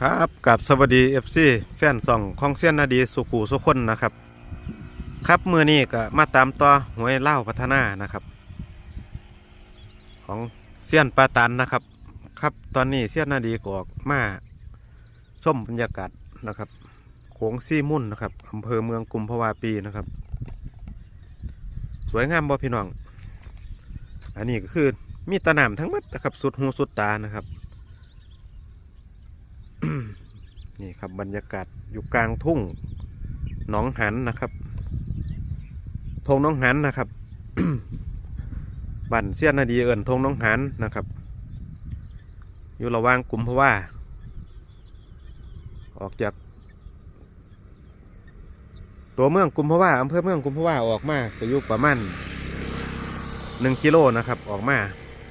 ครับกับสวัสดีเอฟซีแฟนส่องของเซียนนาดีสุขูสุคนนะครับ ครับมือนี้ก็มาตามต่อหวยเล่าพัฒนานะครับ ของเซียนปาตันนะครับ ครับตอนนี้เซียนนาดีก็ออกมาชมบรรยากาศนะครับโขงซี่มุ่นนะครับอำเภอเมืองกุมภาวาปีนะครับ สวยงามบ่พี่น้อง อันนี้ก็คือมีตะหนามทั้งหมดนะครับ สุดหูสุดตานะครับ นี่ครับบรรยากาศอยู่กลางทุ่งหนองหันนะครับทงน้องหันนะครับบันเสี้ยนนาดีเอิญทงน้องหันนะครับ อยู่ระหว่างกลุ่มเพราะว่า ออกจาก ตัวเมืองกลุ่มภาวะอำเภอเมืองกลุ่มภาวะออกมาก็อยู่ประมาณหนึ่งกิโลนะครับ ออกมา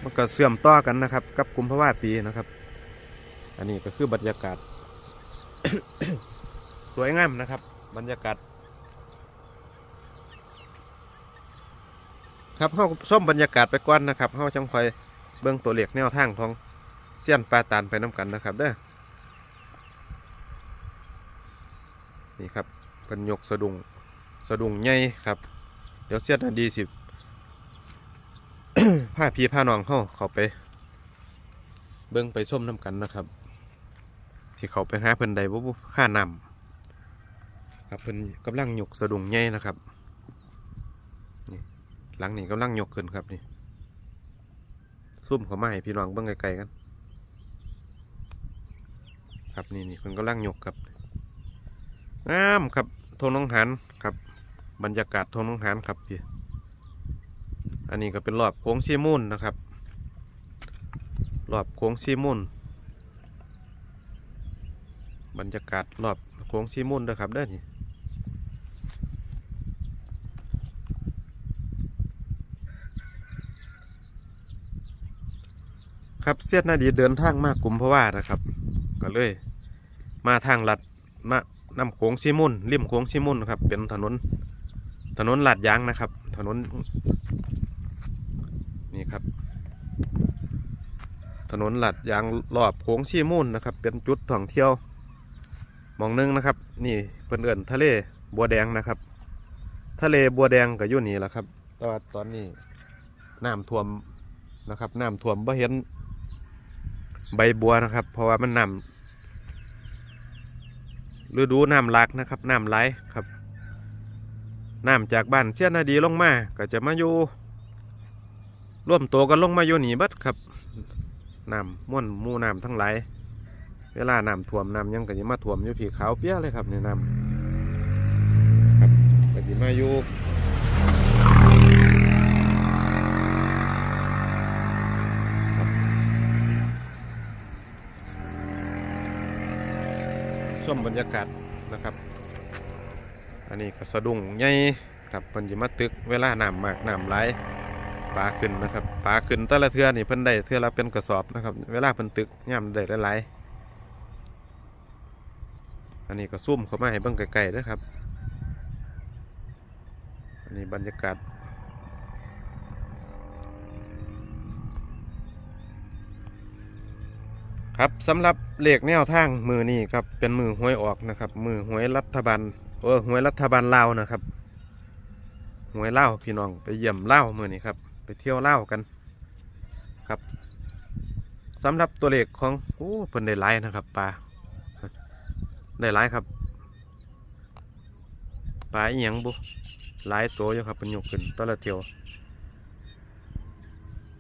มันก็เสื่อมต่อกันนะครับ กับกลุ่มภาวะปีนะครับ อันนี้ก็คือบรรยากาศ สวยงามนะครับ บรรยากาศ ครับเข้าส้มบรรยากาศไปก่อนนะครับเข้าจังคอยเบื้องตัวเหลขแนวทางของเสี้ยนปลาตานไปน้ำกันนะครับเด้อนี่ครับเป็นยกสะดุงสะดุงใหญ่ครับ เดี๋ยวเสี้ยนดีสิผ้าพีผ้านองเข้าเขาไป เบิ้องไปส้มน้ำกันนะครับ ที่เขาไปหาเพิ่นใดบ่บุค่านำครับเพิ่นกำลังยกสะดุงใหญ่นะครับนี่หลังนี้กำลังยกขึ้นครับนี่ซุ่มเขามาให้พี่น้องเบิ่งไกลๆกัน ครับนี่นี่เพิ่นกำลังยกครับงามครับทงน้องหานครับ บรรยากาศทงน้องหานครับพี่อันนี้ก็เป็นรอบโค้งซีมูนนะครับรอบโค้งซีมุน บรรยากาศรอบโค้งซีมุนด้วยครับเด้อนี่ครับเสียดนาดีเดินทางมากกลุ่มเพราะว่านะครับ ก็เลย มาทางลัดมานำโค้งซีมุนริมโค้งซีมุนครับ เป็นถนนถนนลาดยางนะครับ ถนนนี่ครับ ถนนหลัดยางรอบโค้งชีมูนนะครับ เป็นจุดท่องเที่ยว มองหนึงนะครับ นี่เพิ่นเอิ้นทะเลบัวแดงนะครับ ทะเลบัวแดงก็อยู่นี่แหละครับต่ว่าตอนนี้น้ำท่วมนะครับน้ำท่วมบ่เห็นใบบัวนะครับ เพราะว่ามันน้ำฤดูน้ำหลากนะครับน้ำไหลครับน้ำจากบ้านเชียนาดีลงมาก็จะมาอยู่ร่วมตัวกันลงมาอยู่นี่บิดครับน้ำม่วนมูน้ำทั้งหลาย เวลาน้ำท่วมน้ำหยังก็จะมาท่วมอยู่ผีขาวเปี้ยเลยครับในน้ำครับก็จะมาอยู่ครับชมบรรยากาศนะครับ อันนี้ก็สะดุ้งใหญ่ครับเพิ่นจะมาตึกเวลาน้ำมากน้ำไหลปลาขึ้นนะครับปลาขึ้นแต่ละเทือนี่เพิ่นได้เทือละเป็นกระสอบนะครับ เวลาเพิ่นตึกย่ำได้หลายๆ อันนี้ก็ซุ่มเข้ามาให้เบิ่งไกลๆนะครับ อันนี้บรรยากาศครับสำหรับเลขแนวทางมือนี้ครับเป็นมือหวยออกนะครับ มือหวยรัฐบาลเออหวยรัฐบาลลาวนะครับหวยเล่าพี่น้องไปเยี่ยมเล่ามือนี้ครับ ไปเที่ยวเล่ากันครับสำหรับตัวเลขของโอ้เพิ่นได้หลายนะครับปลา ได้หลายครับปลาอีหยังบุหลายตัวอยู่ครับเป็นยกขึ้นตัวละเที่ยว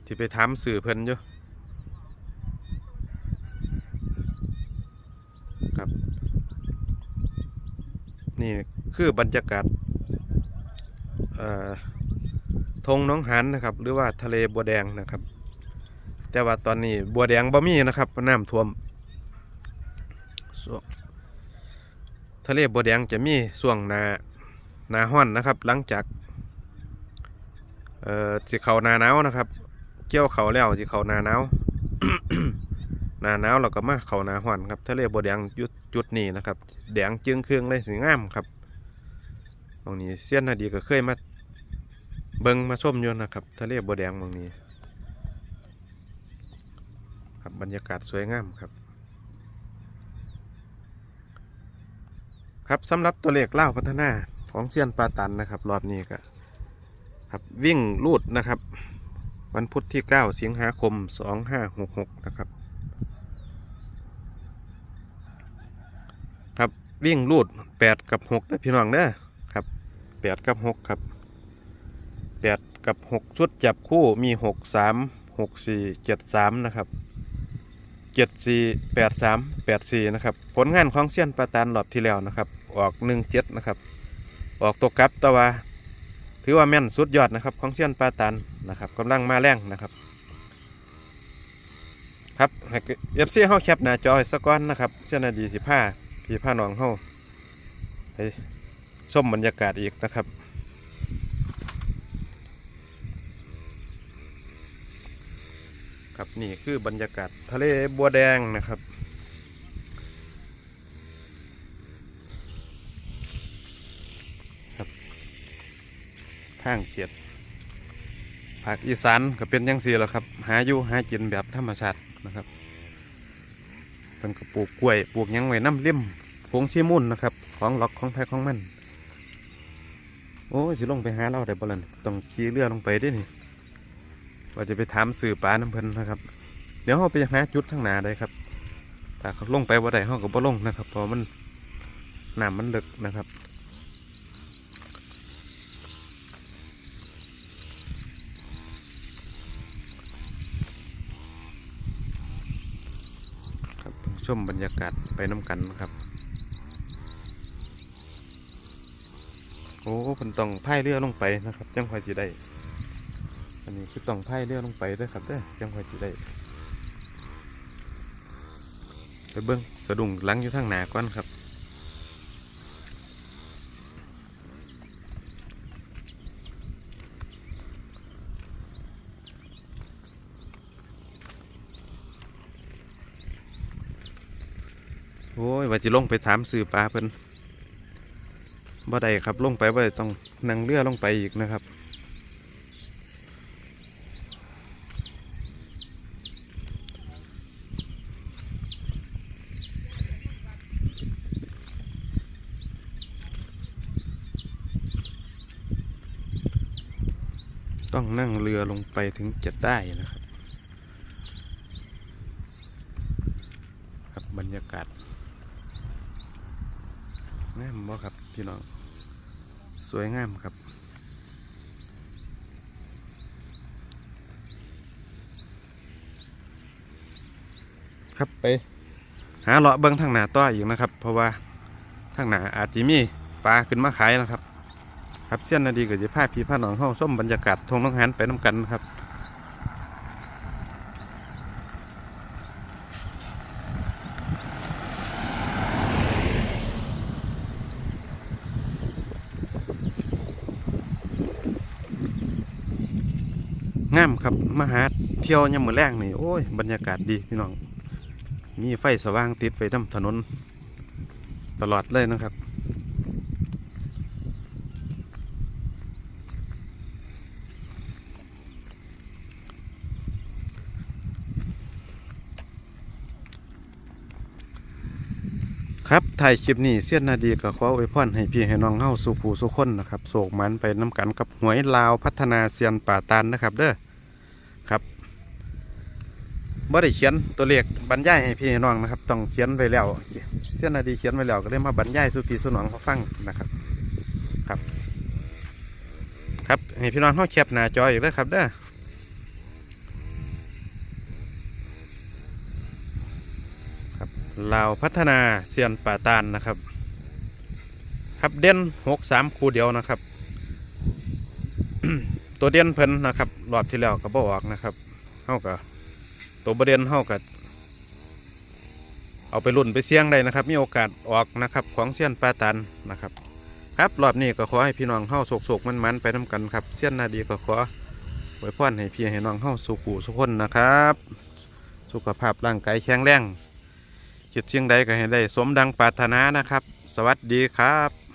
ที่ไปถามสื่อเพิ่นอยู่ครับ นี่คือบรรยากาศเอ่อทงน้องหันนะครับ หรือว่าทะเลบัวแดงนะครับ แต่ว่าตอนนี้บัวแดงบ่มีนะครับน้ำท่วมส่วงทะเลบัวแดงจะมีช่วงนานาห้อนนะครับ หลังจากเอ่อสิเขานาหนาวนะครับ เกี่ยวเขาแล้วสิเขานาหนาวนาหนาวเราก็มาเขานาห้อนครับทะเลบัวแดงจุดจุดนี้นะครับ แดงจึงเครื่องเลยสวยงามครับตรงนี้เสี้ยนนาดีก็เคยมาเบิงมาชมยู่นะครับ ทะเลบัวแดงเมืองนี้ ครับบรรยากาศสวยงามครับ ครับสำหรับตัวเลขเล่าพัฒนาของเซียนปาตันนะครับ รอบนี้ก็ครับวิ่งลูดนะครับ วันพุธที่ 9 สิงหาคม 2566 นะครับ ครับวิ่งลูด 8 กับ6นะพี่น้องเด้อครับ 8 กับ 6 ครับ 8 กับ 6 ชุดจับคู่มี 6 3 6 4 7 3 นะครับ เจ็ดสี่แปดสามแปดสี่นะครับ ผลงานของเซียนปาตานรอบที่แล้วนะครับ ออกหนึ่งเจ็ดนะครับ ออกตัวกลับแตะว่าถือว่าแม่นสุดยอดนะครับ ของเซียนปาตานนะครับกำลังมาแรงนะครับครับเอฟซีเฮาแคปหน้าจอยสก้อนนะครับเช่นนาดีสิผ้าพี่ผ้านองเฮาไปชมบรรยากาศอีกนะครับ ครับ นี่คือบรรยากาศทะเลบัวแดงนะครับ ครับทางเขียดภาคอีสานก็เป็นยังสีแล้วครับ หาอยู่หากินแบบธรรมชาตินะครับเพิ่นก็ปลูกกล้วยปลูกยังไว้น้ำเลี่ยมผงชีมุนนะครับ ของหลอกของแท้ของมัน โอ้ยสิลงไปหาเราได้บ่ล่ะต้องขี่เรือลงไปด้วยนี่ ว่าจะไปถามสื่อปลาน้ำเพิ่นนะครับ เดี๋ยวเราไปหาจุดทางหนาได้ครับถ้าเขาลงไปว่าได้เขาก็บ่ลงนะครับเพราะมันน้ำมันลึกนะครับครับชมบรรยากาศไปน้ำกันนะครับ โอ้เพิ่นต้องพายเรือลงไปนะครับ จังคอยสิได้ อันนี้คือต้องพายเรือลงไปด้วยครับเด้อจังค่อยสิได้ไปเบิ้งสะดุ้งลังอยู่ทางหนาก่อนครับโอ้ยว่าจะลงไปถามสื่อปลาเพิ่นบ่ได้ครับลงไปบ่ได้ต้องนั่งเรือลงไปอีกนะครับ ต้องนั่งเรือลงไปถึงจะได้นะครับครับบรรยากาศงามบ่ครับพี่น้อง สวยงามครับครับไป หาเลาะเบิ้งทางหนาต่ออีกนะครับ เพราะว่าทางหนาอาจจะมีปลาขึ้นมาขายนะครับ ครับเส้นนาดีก็จะพาพี่พาหนองเข้าส้มบรรยากาศทงน้องหันไปน้ำกันครับงามครับมาหาเที่ยวยามมือแรงนี่โอ้ยบรรยากาศดีพี่น้อง มีไฟสว่างติดไฟน้ำถนน ตลอดเลยนะครับ ครับถ่ายคลิปนี้เสี้ยนนาดีก็ขออวยพรให้พี่ให้น้องเฮาสู่ผู้สู่คนนะครับโศกมันไปน้ำกันกับหวยลาวพัฒนาเซียนป่าตานนะครับ เด้อครับบ่ได้เขียนตัวเลขบรรยายให้พี่ให้น้องนะครับ ต้องเขียนไว้แล้วเสี้ยนนาดีเขียนไว้แล้วก็เลยมาบรรยายสู่พี่สู่น้องเขาฟังนะครับ ครับ ครับให้พี่น้องเฮาแคปหน้าจออยู่เด้อครับเด้อ ลาวพัฒนาเซียนป่าตานนะครับ ครับเด่นหกสามคู่เดียวนะครับ ตัวเด่นเพิ่นนะครับรอบที่แล้วก็บออกนะครับเท่ากับตัวประเด็นเท่ากับเอาไปรุ่นไปเสี่ยงได้นะครับ มีโอกาสออกนะครับของเซียนป่าตานนะครับ ครับรอบนี้ก็ขอให้พี่น้องเข้าโศกๆมันๆไปน้ากันครับเซียนนาดีก็ขอไว้พรให้พี่ให้น้องเข้าสุขุสุขคนนะครับ สุขภาพร่างกายแข็งแรง คิดเชียงใดก็ให้ได้ สมดังปรารถนานะครับ สวัสดีครับ